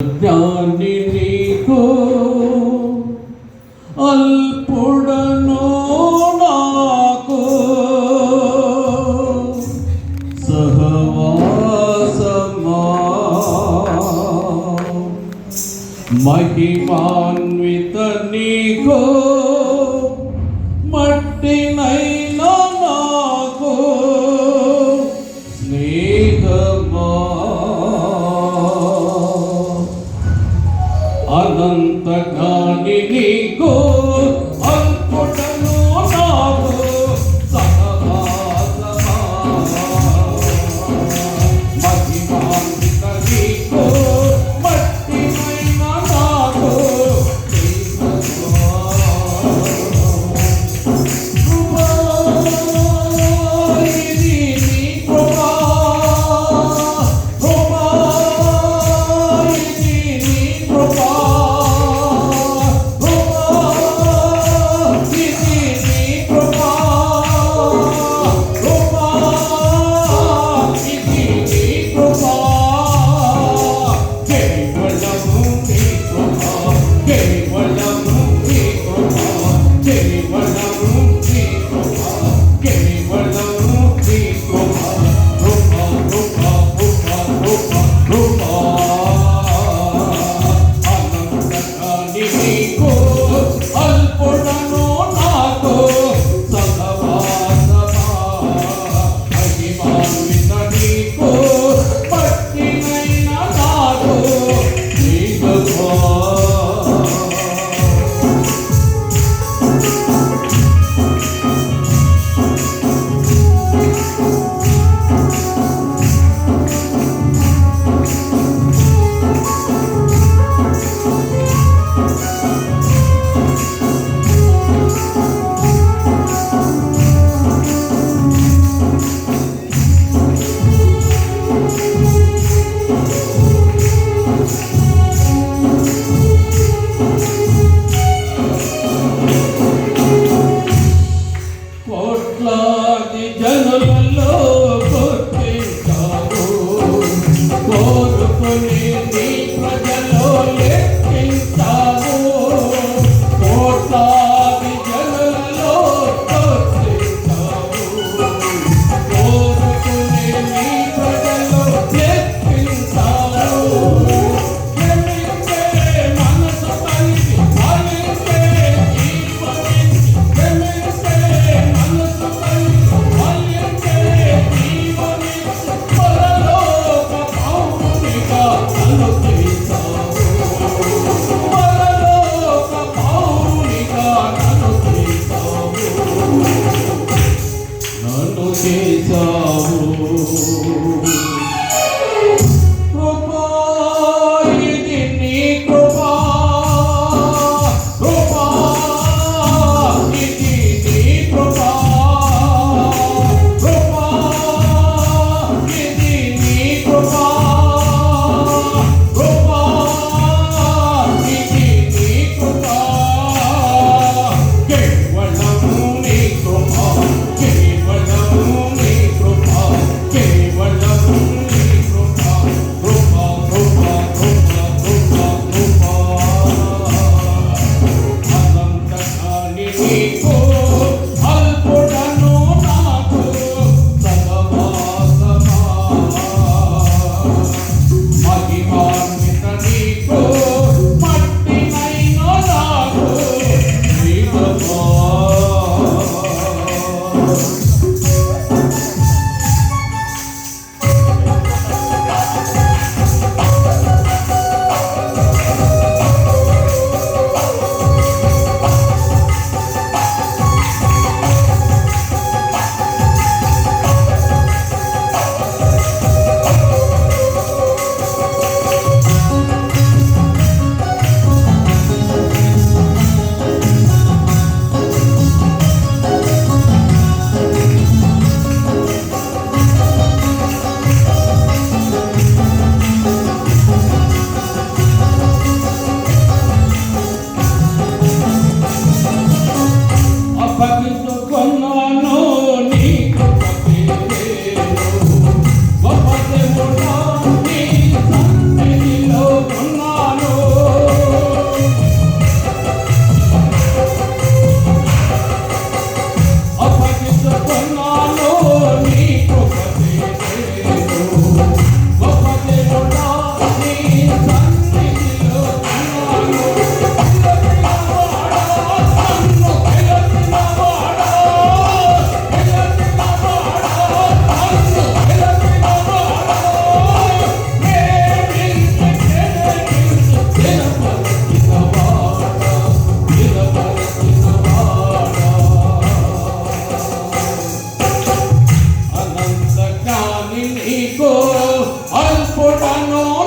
జ్ఞాని నీకు అల్పుడను నాకు సహవాసమా? మహిమాన్విత నీకు no, I'll put on portano